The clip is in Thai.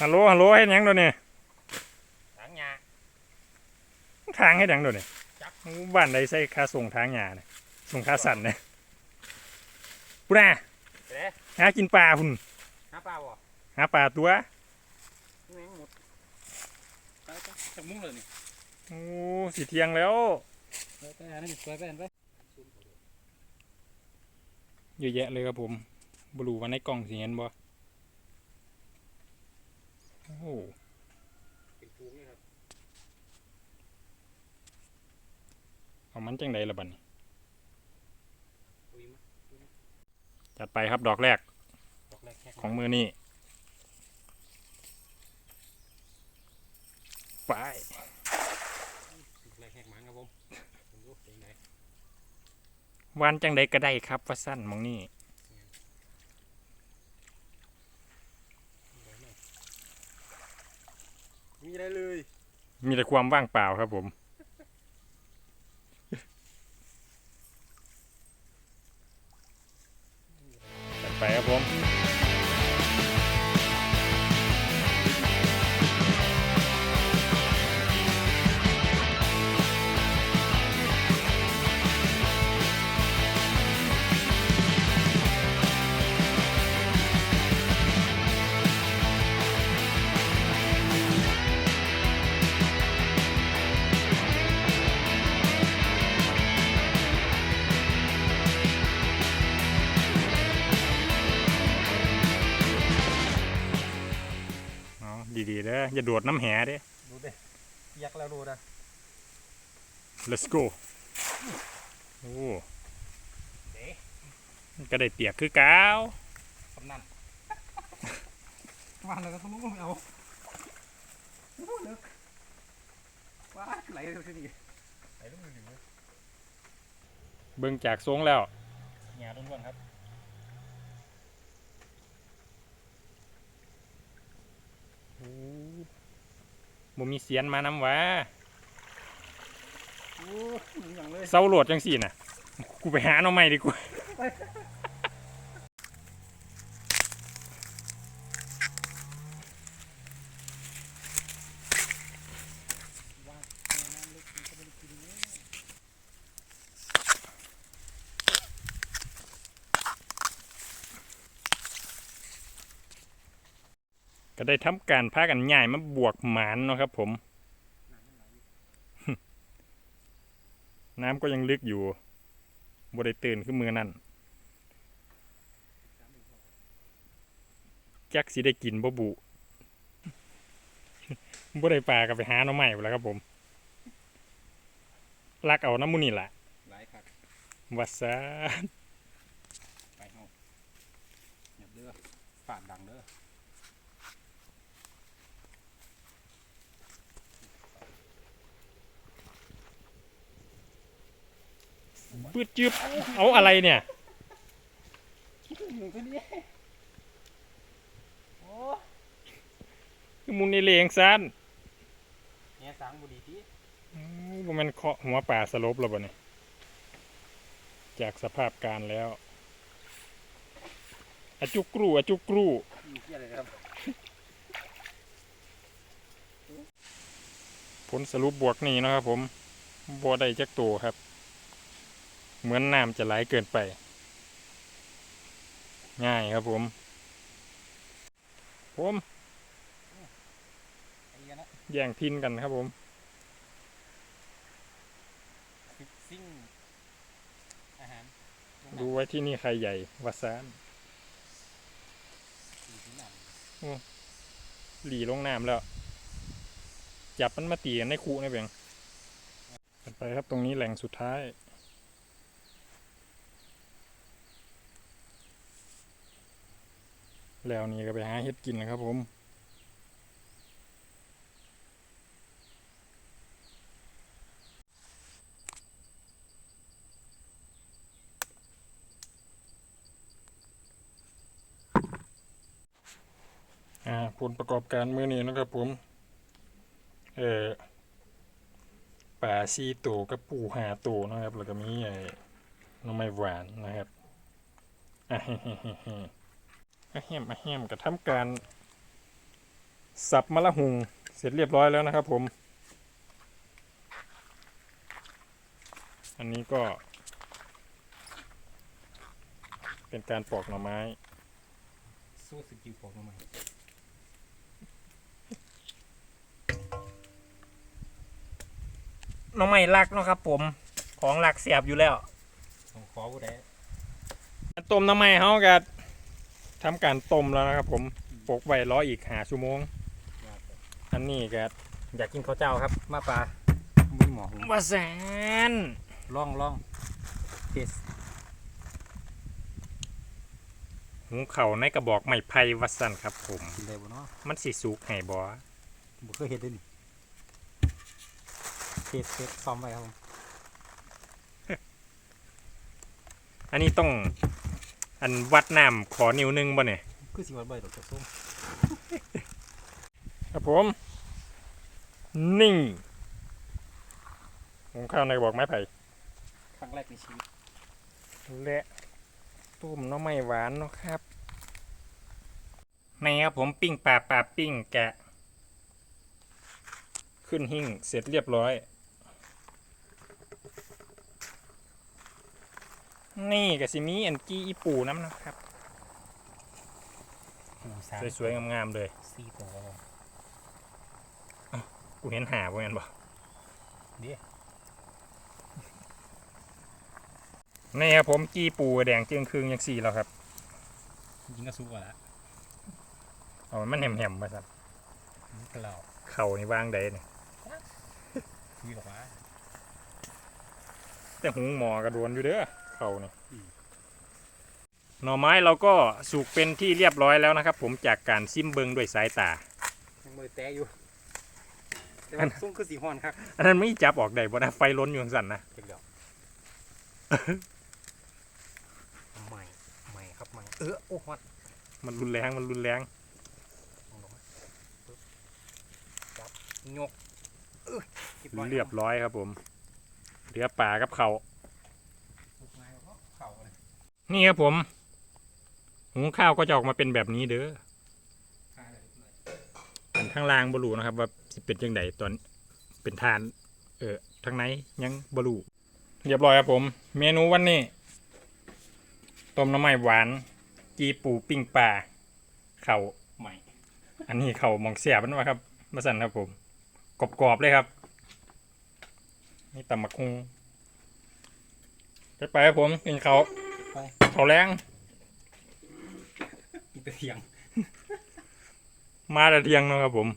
ฮัลโหลฮัลโหลเฮ็ดหยังโดยวนี่ทางหญ้าทางเฮ็ดหยังโดยวนี่จักอู้บ้านใดใส่ค่าส่งทางหญ้าเนี่ยส่งค่าสั่นเนี่ยพุ่นน่ะเด้หากินปลาพุ่นหาปลาบ่หาปลาตัวแม่งหมดไปไปจับมุ้งเลยนี่โอ้สิเที่ยงแล้วไปไปอันนี้ไปไปอันไปเยอะแยะเลยครับผมบรูว่าในกล่องสิเห็นบ่โอ้โห เป็นฟูงเลยครับ เอา มันจังใดละบัดนี้ปุยมาจัดไปครับดอกแรกดอกแรกแค่ของมือนี่ไปดอกแรกแหกหมันครับผมผมดูเป็นไงวันจังใดก็ได้ครับว่าสั้นหมองนี่มีอะไรเลย มีแต่ความว่างเปล่าครับผม ดีๆเด้ออย่าโดดน้ำแหเด้ดูดิยักแล้วดูนะ let's go โอ้เด้ก็ได้เปียกคือเกาวกำนันวางเลยก็ต้องไม่เอาโอ้เลิกว้าไหลเลยทีนี้ไหลลงมือหนึ่งเลยเบิ่งจากทรงแล้วหญ้าล้วนๆครับ บ่มีเสียนมานำวะโอ้ยอย่างเลย เศร้าโหลดจังสี่น่ะ กูไปหาหน่อใหม่ดีกว่าว่าน้ำลึกมันก็ไม่ได้กินเนี่ย ก็ ได้ทำการพากันย่ายมาบวกหมานเนาะครับ ผม น้ำก็ยังลึกอยู่บ่ได้ตื่นขึ้นมือนั่นจักสิได้กินบ่บุบ่ได้ปลาก็ไปหาหน่อใหม่แล้วครับผมลักเอาน้ำมูนี่แหละไหลครับวัดซะไปเฮาหยับเด้อฝาดดังเด้อ ปืดจืบเอาอะไรเนี่ยหนึ่งตัวนี้โอ้คือมุนในเลงซันเนี่ยสังบุรีที่บ่แมันเคาะหัวป่าสลบแล้วบ่เนี่ยจากสภาพการแล้วอะจุกกรูอะจุกกรูอยู่ที่อะไรครับผลสรุปบวกนี่นะครับผมบ่ได้จักตัวครับ เหมือนน้ำจะไหลเกินไป ง่ายครับผม ผมไอ้กันนะแย่งทินกันครับผมฟิกซิ่งอาหารลงดูน้ำไว้ที่นี่ใครใหญ่วัดซานอยู่ที่น้หลีลงน้ำแล้ว จับมันมาตีกันในคูนี่เพียงกันไปครับตรงนี้แหล่งสุดท้าย แล้วนี่ก็ไปหาเห็ดกินนะครับผมอ่าผลประกอบการมือนี้นะครับผม เออป่าซีโตวกับปูหาโตวนะครับ แล้วก็มีไอ้น้ำไม้หวานนะครับอะ อะแฮมอะแฮมก็ทำการสับมะละหุงเสร็จเรียบร้อยแล้วนะครับผม อันนี้ก็ เป็นการปอกหน่อไม้ สู้สกิลปอกมาใหม่หน่อไม้รักเนาะครับผม ของหลักเสียบอยู่แล้วผมขอผู้ใดต้มหน้ำไม้เขาก็ ทำการต้มแล้วนะครับผมปกไว้รออีกหาชั่วโมง อันนี้ก็อยากกินข้าวเจ้าครับ มาปลาบุญหมอผมว่าแสนล่องล่องเทสหุงเข่าวในกระบอกไม้ไผ่วัดสันครับผมกินได้บ่เนาะมันสิสุกให้บ่บ่เคยเห็นเด้วยนี่เทสเทสซ้อมไว้ครับผมอันนี้ต้อง อันวัดน้ำขอนิ้วหนึงบ่เนี่ยคือสิวัดใบดอกกระส้มครับผม นี่หุงข้าวในกระบอกไม้ไผ่ครั้งแรกในชีวิตและต้มหน้ำไม้หวานเนาะครับนี่ครับผมปิ้งปลาปลาปิ้งแกะ ขึ้นหิ้งเสร็จเรียบร้อย นี่ก็สิมีอันกี้อีปูน้ำนะครับปูสามสวยๆ งามๆ เลยสี่ตัวกูเห็นหาบ่แม่นบ่เดี๋ยวนี่ครับผมกี้ปูแดงเจียงคืงยังสี่แล้วครับ ยิงกระสุกก่อนละเอามันแหมๆมาสันี่ก็เราเข่านี่วางได้เนี่ยคุยออกมาแต่หุงหมอกระโดวนอยู่เด้อ เข่านี่หน่อไม้เราก็สุกเป็นที่เรียบร้อยแล้วนะครับ ผมจากการซิมเบิงด้วยสายตายังมือแตะอยู่แต่ว่าซุ้งคือสีฮ้อนครับอันนั้นไม่จับออกได้บ่นะไฟล้นอยู่ข้างสันนะเดี๋ยวใหม่ใหม่ครับใหม่เออโอ้ฮอตมันรุนแรงมันรุนแรงลองลงมาปึ๊บจับยกเออเรียบร้อยครับผมเหลือป่ากับเขาเข่าเลย นี่ครับผมหุงข้าวก็จะออกมาเป็นแบบนี้เด้อข้างเลยหน่อยอันข้างล่างบรูนะครับ ว่าสิเป็นจังไดตอนเป็นทาน เออทางไหนยังบรูเรียบร้อยครับผม เมนูวันนี้ต้มน้ำไม้หวาน กีปูปิ้งปลาเข่าใหม่ อันนี้เข่ามองเสียบันวะครับมาสั่นครับผมกรอบๆเลยครับ นี่ตำมักคุงไปไปครับผมกินเขาว ไปเขาวแรงอีกแต่เทียง มาแต่เที่ยงเนาะครับผม